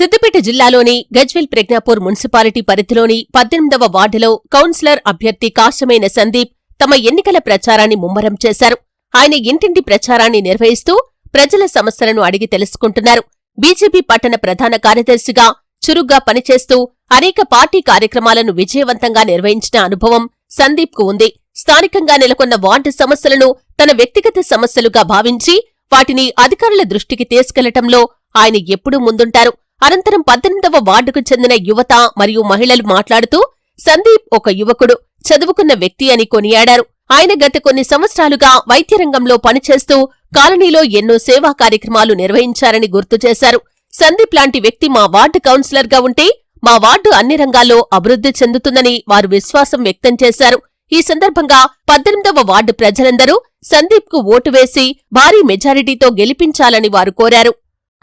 సిద్దిపేట జిల్లాలోని గజ్వెల్ ప్రజ్ఞాపూర్ మున్సిపాలిటీ పరిధిలోని పద్దెనిమిదవ వార్డులో కౌన్సిలర్ అభ్యర్థి కాశమైన సందీప్ తమ ఎన్నికల ప్రచారాన్ని ముమ్మరం చేశారు. ఆయన ఇంటింటి ప్రచారాన్ని నిర్వహిస్తూ ప్రజల సమస్యలను అడిగి తెలుసుకుంటున్నారు. బీజేపీ పట్టణ ప్రధాన కార్యదర్శిగా చురుగ్గా పనిచేస్తూ అనేక పార్టీ కార్యక్రమాలను విజయవంతంగా నిర్వహించిన అనుభవం సందీప్కు ఉంది. స్థానికంగా నెలకొన్న వార్డు సమస్యలను తన వ్యక్తిగత సమస్యలుగా భావించి వాటిని అధికారుల దృష్టికి తీసుకెళ్ళటంలో ఆయన ఎప్పుడూ ముందుంటారు. అనంతరం పద్దెనిమిదవ వార్డుకు చెందిన యువత మరియు మహిళలు మాట్లాడుతూ సందీప్ ఒక యువకుడు చదువుకున్న వ్యక్తి అని కొనియాడారు. ఆయన గత కొన్ని సంవత్సరాలుగా వైద్య రంగంలో పనిచేస్తూ కాలనీలో ఎన్నో సేవా కార్యక్రమాలు నిర్వహించారని గుర్తు చేశారు. సందీప్ లాంటి వ్యక్తి మా వార్డు కౌన్సిలర్గా ఉంటే మా వార్డు అన్ని రంగాల్లో అభివృద్ధి చెందుతుందని వారు విశ్వాసం వ్యక్తం చేశారు. ఈ సందర్భంగా పద్దెనిమిదవ వార్డు ప్రజలందరూ సందీప్కు ఓటు వేసి భారీ మెజారిటీతో గెలిపించాలని వారు కోరారు.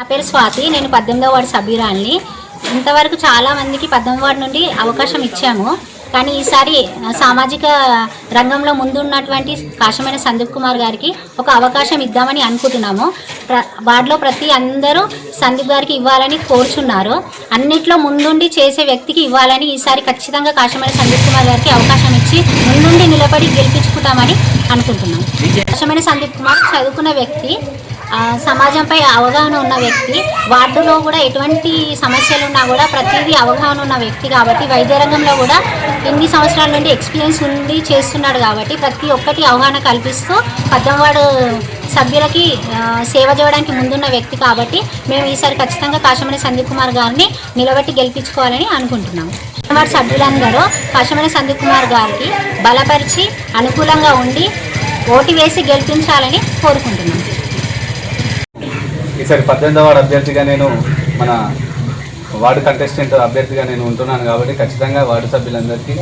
నా పేరు స్వాతి నేను పద్దెనిమిదవ వార్డు సభ్యురాల్ని. ఇంతవరకు చాలా మందికి పద్దెనిమిది వార్డు నుండి అవకాశం ఇచ్చాము. కానీ ఈసారి సామాజిక రంగంలో ముందున్నటువంటి కాశమైన సందీప్ కుమార్ గారికి ఒక అవకాశం ఇద్దామని అనుకుంటున్నాము. ప్ర వార్డులో ప్రతి అందరూ సందీప్ గారికి ఇవ్వాలని కోరుచున్నారు. అన్నిట్లో ముందుండి చేసే వ్యక్తికి ఇవ్వాలని ఈసారి ఖచ్చితంగా కాశమైన సందీప్ కుమార్ గారికి అవకాశం ఇచ్చి ముందుండి నిలబడి గెలిపించుకుంటామని అనుకుంటున్నాం. కాశమైన సందీప్ కుమార్ చదువుకున్న వ్యక్తి సమాజంపై అవగాహన ఉన్న వ్యక్తి వార్డులో కూడా ఎటువంటి సమస్యలు ఉన్నా కూడా ప్రతిదీ అవగాహన ఉన్న వ్యక్తి కాబట్టి వైద్య రంగంలో కూడా ఎన్ని సంవత్సరాల నుండి ఎక్స్పీరియన్స్ ఉంది చేస్తున్నాడు కాబట్టి ప్రతి ఒక్కటి అవగాహన కల్పిస్తూ పద్దంవాడు సభ్యులకి సేవ చేయడానికి ముందున్న వ్యక్తి కాబట్టి మేము ఈసారి ఖచ్చితంగా కాశమణి సందీప్ కుమార్ గారిని నిలబెట్టి గెలిపించుకోవాలని అనుకుంటున్నాము. వార్డు సభ్యులందరూ కాశమణి సందీప్ కుమార్ గారికి బలపరిచి అనుకూలంగా ఉండి ఓటు వేసి గెలిపించాలని కోరుకుంటున్నాము. ఈసారి పద్దెనిమిదవ వార్డు అభ్యర్థిగా నేను మన వార్డు కంటెస్టెంట్ అభ్యర్థిగా నేను ఉంటున్నాను కాబట్టి ఖచ్చితంగా వార్డు సభ్యులందరికీ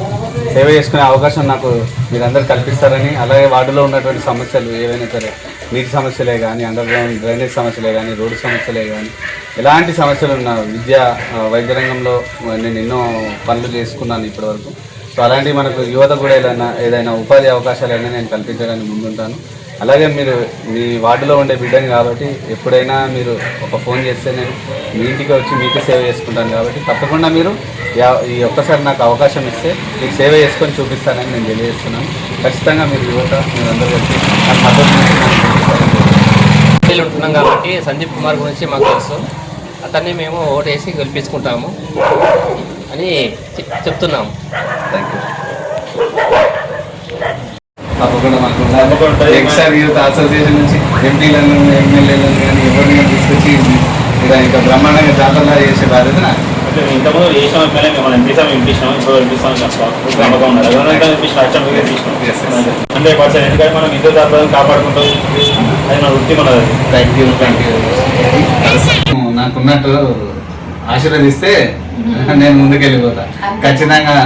సేవ చేసుకునే అవకాశం నాకు మీరందరూ కల్పిస్తారని అలాగే వార్డులో ఉన్నటువంటి సమస్యలు ఏవైనా సరే నీటి సమస్యలే కానీ అండర్ గ్రౌండ్ డ్రైనేజ్ సమస్యలే కానీ రోడ్డు సమస్యలే కానీ ఎలాంటి సమస్యలు ఉన్నా విద్య వైద్య రంగంలో నేను ఎన్నో పనులు చేసుకున్నాను ఇప్పటివరకు. సో అలాంటి మనకు యువత కూడా ఏదైనా ఏదైనా ఉపాధి అవకాశాలు అయినా నేను కల్పించడానికి ముందుంటాను. అలాగే మీరు మీ వార్డులో ఉండే బిడ్డని కాబట్టి ఎప్పుడైనా మీరు ఒక ఫోన్ చేస్తే నేను మీ ఇంటికి వచ్చి మీకు సేవ చేసుకుంటాను కాబట్టి తప్పకుండా మీరు యా- ఈ ఒక్కసారి నాకు అవకాశం ఇస్తే మీకు సేవ చేసుకొని చూపిస్తానని నేను తెలియజేస్తున్నాను. ఖచ్చితంగా మీరు యువత మీరందరూ వచ్చి నాకు మద్దతు ఉంటున్నాం కాబట్టి సందీప్ కుమార్ గురించి మాకు తెలుసు. అతన్ని మేము ఓటేసి గెలిపించుకుంటాము అని చెప్తున్నాము. థ్యాంక్ యూ తప్పకుండా మాకు యంగ్స్టర్ యూత్ అసోసియేషన్ నుంచి ఎంపీలను ఎమ్మెల్యేలను కానీ ఎవరిని కానీ తీసుకొచ్చి ఇక్కడ ఇంకా బ్రహ్మాండంగా జాతరలా చేసే బాధ్యత నాకు. ఇంతకుముందు ఎమ్మెల్యే ఎంపీసాం ఇప్పుడు. హండ్రెడ్ పర్సెంట్ ఎందుకంటే మనం కాపాడుకుంటూ. అది మన వృత్తి మనది. థ్యాంక్ యూ థ్యాంక్ యూ నాకున్నట్టు ఆశీర్వదిస్తే నేను ముందుకెళ్ళిపోతా. ఖచ్చితంగా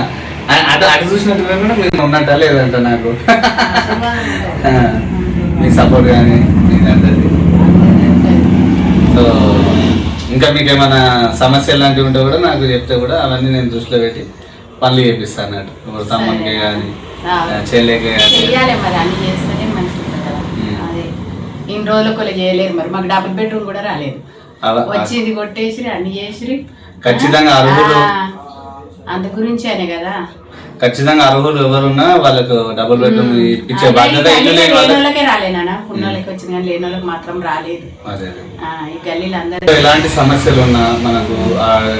అటు అటు చూసినట్టు కూడా మీరు ఉన్నట్టా లేదంట నాకు. మీ సపోర్ట్ కానీ సో ఇంకా మీకు ఏమైనా సమస్యలు లాంటివి ఉంటే కూడా నాకు చెప్తే కూడా అవన్నీ నేను దృష్టిలో పెట్టి పనులు చేపిస్తాను అన్నట్టు. ఇప్పుడు తమ్మునికి కానీ చెల్లెకి ఇన్ని రోజులు కొలు చేయలేరు మరి. మాకు డబుల్ బెడ్రూమ్ కూడా రాలేదు. వచ్చింది కొట్టేసిరి అన్ని చేసిరి ఖచ్చితంగా అందు గురించి అనే కదా? ఖచ్చితంగా అర్హులు ఎవరున్నా వాళ్ళకు డబుల్ బెడ్రూమ్ ఇప్పించే బాధ్యత ఇల్లు లేని వాళ్ళకి రాలేనా ఉన్నోళ్ళకి వచ్చింది కానీ లేని వాళ్ళకి మాత్రం రాలేదు. ఆ, ఈ గల్లీలు అందరూ ఎలాంటి సమస్యలు ఉన్నా మనకు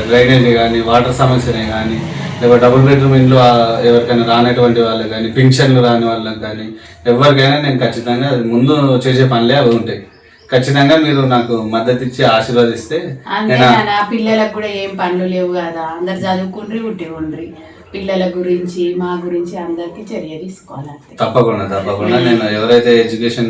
డ్రైనేజ్ కానీ వాటర్ సమస్యనే కానీ లేకపోతే డబుల్ బెడ్రూమ్ ఇండ్లు ఆ, ఎవరికైనా రానటువంటి వాళ్ళకి కానీ పింఛన్లు రాని వాళ్ళకి కానీ ఎవరికైనా నేను ఖచ్చితంగా ముందు చేసే పనులే అవి ఉంటాయి. ఖచ్చితంగా మీరు నాకు మద్దతు ఇచ్చి ఆశీర్వదిస్తే అంతే నాన్న పిల్లలకు కూడా ఏం పనులు లేవు కదా. అందరు చదువుకుండ్రి ఉట్టి ఉండ్రి. పిల్లల గురించి మా గురించి అందరికి చర్య తీసుకోవాలి తప్పకుండా తప్పకుండా. నేను ఎవరైతే ఎడ్యుకేషన్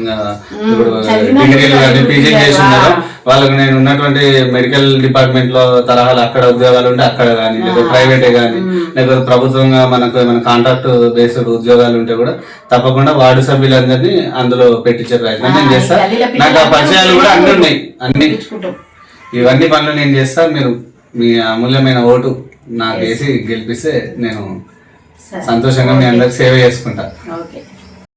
చేస్తున్నారో. వాళ్ళకి నేను ఉన్నటువంటి మెడికల్ డిపార్ట్మెంట్లో తరహాలు అక్కడ ఉద్యోగాలు ఉంటే అక్కడ కానీ లేకపోతే ప్రైవేటే కానీ లేకపోతే ప్రభుత్వంగా మనకు ఏమైనా కాంట్రాక్ట్ బేస్డ్ ఉద్యోగాలు ఉంటే కూడా తప్పకుండా వార్డు సభ్యులందరినీ అందులో పెట్టించే ప్రయత్నం. నేను ఆ, చేస్తా. ఈ గల్లీల నాకు ఆ పరిచయాలు కూడా అన్ని ఉన్నాయి అన్ని. ఇవన్నీ పనులు నేను చేస్తా. మీరు మీ అమూల్యమైన ఓటు నాకు వేసి గెలిపిస్తే నేను సంతోషంగా మీ అందరికి సేవ చేసుకుంటా. ఓకే.